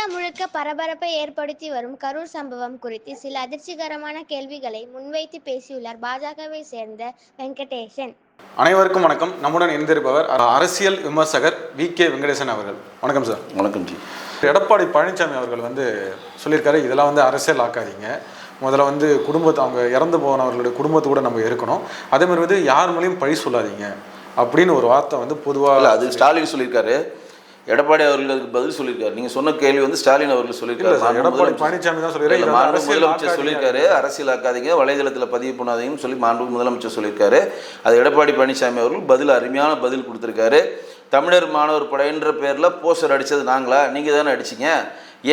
India முழுக்க பரபரப்பை ஏற்படுத்தி வரும் கரூர் சம்பவம் குறித்து சில அதிர்ச்சிகரமான கேள்விகளை முன்வைத்து பேசியுள்ளார் பாஜகவை சேர்ந்த வெங்கடேசன். அனைவருக்கும் வணக்கம். நம்முடன் இணைந்திருப்பவர் அரசியல் விமர்சகர் வி. கே. வெங்கடேசன் அவர்கள். வணக்கம் சார். வணக்கம் ஜி. எடப்பாடி பழனிசாமி அவர்கள் வந்து சொல்லியிருக்காரு இதெல்லாம் வந்து அரசியல் ஆக்காதீங்க. முதல்ல வந்து குடும்பத்தை அவங்க இறந்து போனவர்களுடைய குடும்பத்தை கூட நம்ம இருக்கணும் அதே மாதிரி வந்து யார் மேலேயும் பழி சொல்லாதீங்க. அப்படின்னு ஒரு வார்த்தை வந்து இல்ல பொதுவாக அது ஸ்டாலின் சொல்லியிருக்காரு. எடப்பாடி அவர்கள் அதுக்கு பதில் சொல்லியிருக்காரு. நீங்க சொன்ன கேள்வி வந்து ஸ்டாலின் அவர்கள் சொல்லியிருக்காரு. எடப்பாடி பழனிசாமி தான் சொல்லியிருக்காரு, மாண்பு முதலமைச்சர் ஆக்காதீங்க. சொல்லியிருக்காரு. அரசியல் ஆக்காதீங்க. வலைதளத்துல பதிவு பண்ணாதீங்கன்னு சொல்லி மாண்பு முதலமைச்சர் சொல்லியிருக்காரு. அது எடப்பாடி பழனிசாமி அவர்கள் பதில் அருமையான பதில் கொடுத்திருக்காரு. தமிழர் மாணவர் படைன்ற பேர்ல போஸ்டர் அடிச்சது நாங்களா? நீங்க தானே அடிச்சீங்க.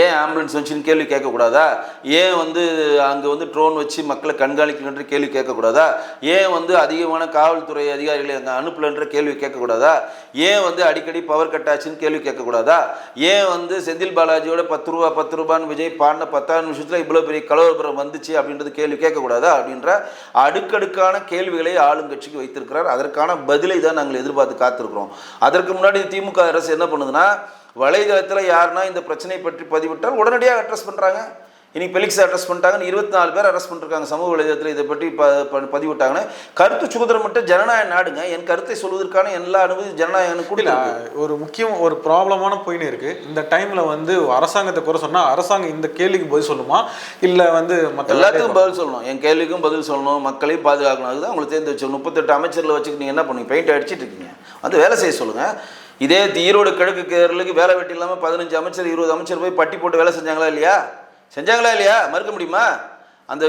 ஏன் ஆம்புலன்ஸ் வந்துச்சுன்னு கேள்வி கேட்கக்கூடாதா? ஏன் வந்து அங்கே வந்து ட்ரோன் வச்சு மக்களை கண்காணிக்கணுன்ற கேள்வி கேட்கக்கூடாதா? ஏன் வந்து அதிகமான காவல்துறை அதிகாரிகளை அங்கே அனுப்பலன்ற கேள்வி கேட்கக்கூடாதா? ஏன் வந்து அடிக்கடி பவர் கட் ஆச்சுன்னு கேள்வி கேட்கக்கூடாதா? ஏன் வந்து செந்தில் பாலாஜியோட பத்து ரூபா பத்து ரூபான்னு விஜய் பாடின பத்தாறு நிமிஷத்தில் இவ்வளோ பெரிய கலவரபுரம் வந்துச்சு அப்படின்றது கேள்வி கேட்கக்கூடாதா அப்படின்ற அடுக்கடுக்கான கேள்விகளை ஆளுங்கட்சிக்கு வைத்திருக்கிறார். அதற்கான பதிலை தான் நாங்கள் எதிர்பார்த்து காத்திருக்கிறோம். அதற்கு முன்னாடி திமுக அரசு என்ன பண்ணுதுன்னா வலைதளத்தில் யாருன்னா இந்த பிரச்சனை பற்றி பதிவிட்டால் உடனடியாக அட்ரஸ் பண்ணுறாங்க இன்னைக்கு பெலிக்ஸ் அட்ரஸ் பண்ணிட்டாங்கன்னு இருபத்தி நாலு பேர் அரெஸ்ட் பண்ணிருக்காங்க. சமூக வலைதளத்தில் இதை பற்றி ப பதிவிட்டாங்கன்னு. கருத்து சுதந்திரம் மட்டும் ஜனநாயக நாடுங்க. என் கருத்தை சொல்வதற்கான எல்லா அனுமதி ஜனநாயகம் கொடுக்கல ஒரு முக்கியம் ஒரு ப்ராப்ளமான போயின்னு இருக்கு. இந்த டைம்ல வந்து அரசாங்கத்தை குறை சொன்னா அரசாங்கம் இந்த கேள்விக்கு பதில் சொல்லுமா? இல்ல வந்து மற்ற எல்லாத்துக்கும் பதில் சொல்லணும். என் கேள்விக்கும் பதில் சொல்லணும். மக்களையும் பாதுகாக்கணும். அதுதான் உங்களுக்கு தேர்ந்து வச்சு. முப்பத்தெட்டு அமைச்சரில் வச்சுக்கிட்டு நீங்கள் என்ன பண்ணுங்க? பெயிண்ட் அடிச்சிட்டு இருக்கீங்க. வந்து வேலை செய்ய சொல்லுங்கள் இதே ஈரோடு கிழக்கு கேரளுக்கு வேலை வெட்டி இல்லாமல் பதினஞ்சு அமைச்சர் இருபது அமைச்சர் போய் பட்டி போட்டு வேலை செஞ்சாங்களா இல்லையா? செஞ்சாங்களா இல்லையா? மறுக்க முடியுமா? அந்த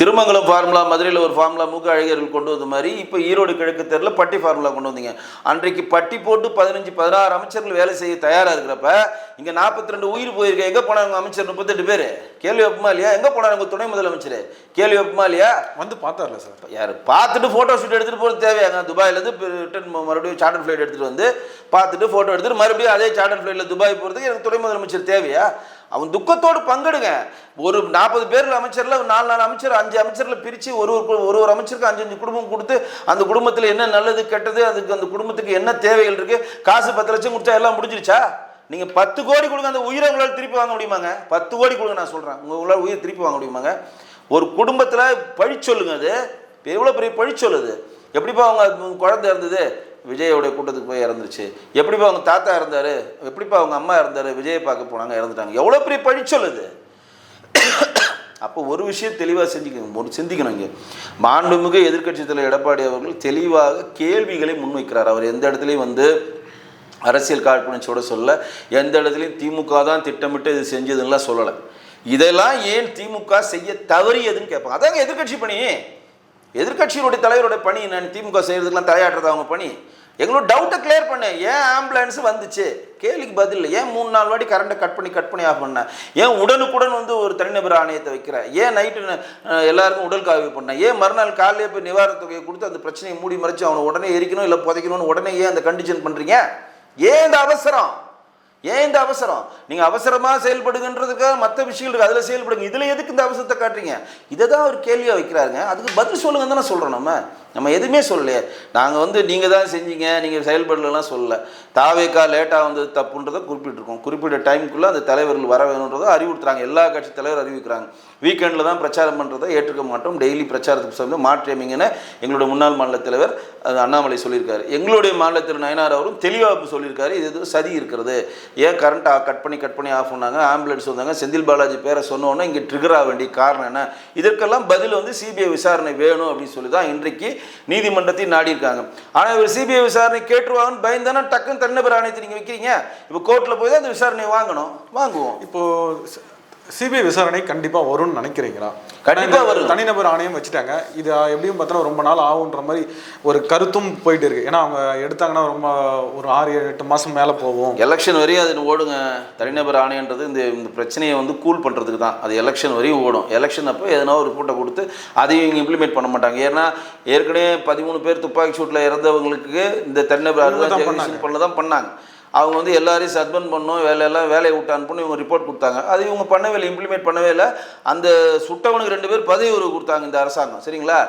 திருமங்கலம் ஃபார்முலா மதுரையில் ஒரு ஃபார்முலா மூக்க அழகியர்கள் கொண்டு வந்த மாதிரி இப்போ ஈரோடு கிழக்கு தெருவில் பட்டி ஃபார்முலா கொண்டு வந்தீங்க. அன்றைக்கு பட்டி போட்டு பதினஞ்சு பதினாறு அமைச்சர்கள் வேலை செய்ய தயாராக இருக்கிறப்ப இங்கே நாற்பத்தி ரெண்டு உயிர் போயிருக்க எங்கே போனாங்க அமைச்சர் முப்பத்தெட்டு பேர்? கேள்வி வைப்புமா இல்லையா? எங்கே போனாங்க துணை முதலமைச்சர்? கேள்வி வைப்புமா இல்லையா? வந்து பார்த்தார்ல சார். யார்? பார்த்துட்டு ஃபோட்டோ ஷூட் எடுத்துகிட்டு போகிறது தேவையாங்க துபாயிலேருந்து ரிட்டன் மறுபடியும் சார்ட்டர் ஃப்ளைட் எடுத்துகிட்டு வந்து பார்த்துட்டு ஃபோட்டோ எடுத்துட்டு மறுபடியும் அதே சார்ட்டர் ஃப்ளைட்டில் துபாய் போகிறதுக்கு எனக்கு துணை முதலமைச்சர் தேவையா? அவன் துக்கத்தோடு பங்கெடுங்க. ஒரு நாற்பது பேர் அமைச்சரில் நாலு நாலு அமைச்சர் அஞ்சு அமைச்சரில் பிரித்து ஒரு ஒரு ஒரு ஒரு அமைச்சருக்கு அஞ்சு அஞ்சு குடும்பம் கொடுத்து அந்த குடும்பத்தில் என்ன நல்லது கெட்டது அதுக்கு அந்த குடும்பத்துக்கு என்ன தேவைகள் இருக்குது காசு பத்து லட்சம் கொடுத்தா எல்லாம் முடிஞ்சிருச்சா? நீங்கள் பத்து கோடி கொடுங்க அந்த உயிரை உங்களால் திருப்பி வாங்க முடியுமாங்க? பத்து கோடி கொடுங்க நான் சொல்கிறேன் உங்களால் உயிர் திருப்பி வாங்க முடியுமாங்க? ஒரு குடும்பத்தில் பழி சொல்லுங்க அது எவ்வளோ பெரிய பழி சொல்லுது எப்படிப்பா அவங்க குழந்தை இருந்தது விஜயோடைய கூட்டத்துக்கு போய் இறந்துருச்சு. எப்படிப்பா அவங்க தாத்தா இருந்தார் எப்படிப்பா அவங்க அம்மா இருந்தார் விஜயை பார்க்க போனாங்க இறந்துட்டாங்க. எவ்வளோ பெரிய பழி சொல்லுது அப்போ ஒரு விஷயம் தெளிவாக செஞ்சுக்கணும். ஒரு சிந்திக்கணும் இங்கே. மாண்புமிகு எதிர்க்கட்சி தலைவர் எடப்பாடி அவர்கள் தெளிவாக கேள்விகளை முன்வைக்கிறார். அவர் எந்த இடத்துலையும் வந்து அரசியல் காழ்ப்புணர்ச்சியோட சொல்ல எந்த இடத்துலையும் திமுக தான் திட்டமிட்டு இது செஞ்சதுன்னெலாம் சொல்லலை. இதெல்லாம் ஏன் திமுக செய்ய தவறியதுன்னு கேட்பாங்க. அதாங்க எதிர்க்கட்சி பணி. எதிர்க்கட்சியினுடைய தலைவருடைய பணி நான் திமுக செய்கிறதுக்கெல்லாம் தலையாட்டுறது அவங்க பணி. எங்களோட டவுட்டை கிளியர் பண்ணு. ஏன் ஆம்புலன்ஸ் வந்துச்சு? கேள்விக்கு பதில் இல்லை. ஏன் மூணு நாலு வாட்டி கரண்ட்டை கட் பண்ணி கட் பண்ணி ஆஃப் பண்ண? ஏன் உடனுக்குடன் வந்து ஒரு தனிநபர் ஆணையத்தை வைக்கிற? ஏன் நைட்டு எல்லாருக்கும் உடல் காவி பண்ண? ஏன் மறுநாள் காலையிலே போய் நிவாரணத் தொகையை கொடுத்து அந்த பிரச்சனையை மூடி மறைச்சு அவனை உடனே எரிக்கணும் இல்லை புதைக்கணும்னு உடனே ஏன் அந்த கண்டிஷன் பண்ணுறீங்க ஏன் இந்த அவசரம்? ஏன் இந்த அவசரம்? நீங்கள் அவசரமாக செயல்படுங்கன்றதுக்காக மற்ற விஷயங்கள் இருக்குது அதில் செயல்படுங்க. இதில் எதுக்கு இந்த அவசரத்தை காட்டுறீங்க? இதை தான் ஒரு கேள்வியாக வைக்கிறாருங்க. அதுக்கு பதில் சொல்லுங்க தானே சொல்கிறோம் நம்ம. நம்ம எதுவுமே சொல்லலையே. நாங்கள் வந்து நீங்கள் தான் செஞ்சீங்க நீங்கள் செயல்படலாம் சொல்லலை. தாவேக்கா லேட்டாக வந்தது தப்புன்றதை குறிப்பிட்டிருக்கோம். குறிப்பிட்ட டைமுக்குள்ளே அந்த தலைவர்கள் வர வேணுன்றதை அறிவுறுத்துறாங்க. எல்லா கட்சி தலைவர் அறிவிக்கிறாங்க. வீக்கெண்டில் தான் பிரச்சாரம் பண்ணுறதை ஏற்றுக்க மாட்டோம். டெய்லி பிரச்சாரத்துக்கு சொல்லி மாற்றியமைங்கன்னு எங்களோட எங்களுடைய முன்னாள் மாநில தலைவர் அண்ணாமலை சொல்லியிருக்காரு. எங்களுடைய மாநிலத்தில் நயனார் அவரும் தெளிவாக சொல்லியிருக்காரு. இது எதுவும் சதி இருக்கிறது. ஏன் கரண்ட்டை கட் பண்ணி கட் பண்ணி ஆஃப் பண்ணாங்க? ஆம்புலன்ஸ் வந்தாங்க. செந்தில் பாலாஜி பேரை சொன்னோன்னே இங்கே ட்ரிகர் ஆக வேண்டிய காரணம் என்ன? இதற்கெல்லாம் பதில் வந்து சிபிஐ விசாரணை வேணும் அப்படின்னு சொல்லி தான் இன்றைக்கு நீதிமன்றத்தையும் நாடியிருக்காங்க. ஆனால் இவர் சிபிஐ விசாரணை கேட்டுருவாங்கன்னு பயந்தானே டக்குன்னு தனிநபர் ஆணையத்தை நீங்கள் வைக்கிறீங்க. இப்போ கோர்ட்டில் போய் தான் அந்த விசாரணையை வாங்கணும். வாங்குவோம். இப்போ சிபிஐ விசாரணை கண்டிப்பா வரும்னு நினைக்கிறீங்களா? கண்டிப்பா ஏன்னா இந்த வரும். தனிநபர் ஆணையம் வச்சுட்டாங்க. இது எப்படியும் பார்த்தோன்னா ரொம்ப நாள் ஆகுன்ற மாதிரி ஒரு கருத்தும் போயிட்டு இருக்கு. ஏன்னா அவங்க எடுத்தாங்கன்னா ரொம்ப ஒரு ஆறு ஏழு எட்டு மாசம் மேல போகும். எலெக்ஷன் வரையும் அது ஓடுங்க. தனிநபர் ஆணையன்றது இந்த இந்த பிரச்சனையை வந்து கூல் பண்ணுறதுக்கு தான். அது எலெக்ஷன் வரையும் ஓடும். எலெக்ஷன் அப்போ எதனா ஒரு ரிப்போர்ட்டை கொடுத்து அதையும் இங்கே இம்ப்ளிமெண்ட் பண்ண மாட்டாங்க. ஏன்னா ஏற்கனவே பதிமூணு பேர் துப்பாக்கி சூட்டில் இறந்தவங்களுக்கு இந்த தனிநபர். பண்ண தான் பண்ணாங்க. அவங்க வந்து எல்லாரையும் சஸ்பெண்ட் பண்ணோம் வேலையெல்லாம் வேலையை விட்டு அனுப்பணும் இவங்க ரிப்போர்ட் கொடுத்தாங்க. அது இவங்க பண்ணவே இல்லை இம்ப்ளிமெண்ட் பண்ணவே இல்லை. அந்த சுட்டவனுக்கு ரெண்டு பேர் பதவி உறவு கொடுத்தாங்க இந்த அரசாங்கம் சரிங்களா?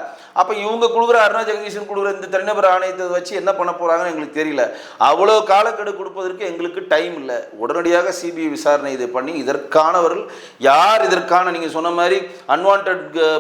அப்போ இவங்க கொடுக்குற அருணா ஜெகதீஷன் கொடுக்குற இந்த தனிநபர் ஆணையத்தை வச்சு என்ன பண்ண போகிறாங்கன்னு எங்களுக்கு தெரியல. அவ்வளோ காலக்கெடு கொடுப்பதற்கு எங்களுக்கு டைம் இல்லை. உடனடியாக சிபிஐ விசாரணை இதை பண்ணி இதற்கானவர்கள் யார் இதற்கான நீங்கள் சொன்ன மாதிரி அன்வான்ட்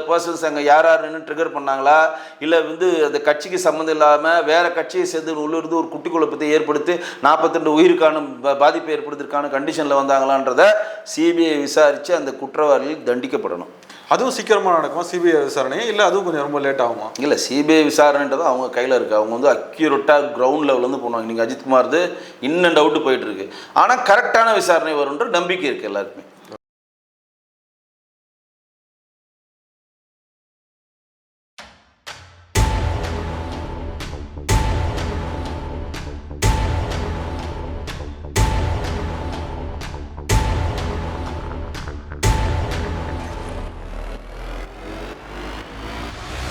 பர்சன்ஸ் அங்கே யார் யார் நின்று ட்ரிகர் பண்ணாங்களா? இல்லை வந்து அந்த கட்சிக்கு சம்மந்தம் இல்லாமல் வேறு கட்சியை சேர்ந்து உள்ளிருந்து ஒரு குட்டி குழப்பத்தை ஏற்படுத்தி நாற்பத்தெண்டு உயிருக்கான ப- பாதிப்பை ஏற்படுத்துறதுக்கான கண்டிஷனில் வந்தாங்களான்றத சிபிஐ விசாரித்து அந்த குற்றவாளிகள் தண்டிக்கப்படணும். அதுவும் சீக்கிரமாக நடக்குமா? சிபிஐ விசாரணை இல்லை அதுவும் கொஞ்சம் ரொம்ப லேட் ஆகுமா? இல்லை சிபிஐ விசாரணைன்றது அவங்க கையில் இருக்குது அவங்க வந்து அக்யூரேட்டாக கிரவுண்ட் லெவல்லேருந்து போனாங்க நீங்கள் அஜித்குமார்து இன்னும் டவுட்டு போயிட்டு இருக்கு. ஆனால் கரெக்டான விசாரணை வரும்ன்ற நம்பிக்கை இருக்குது எல்லாருக்குமே.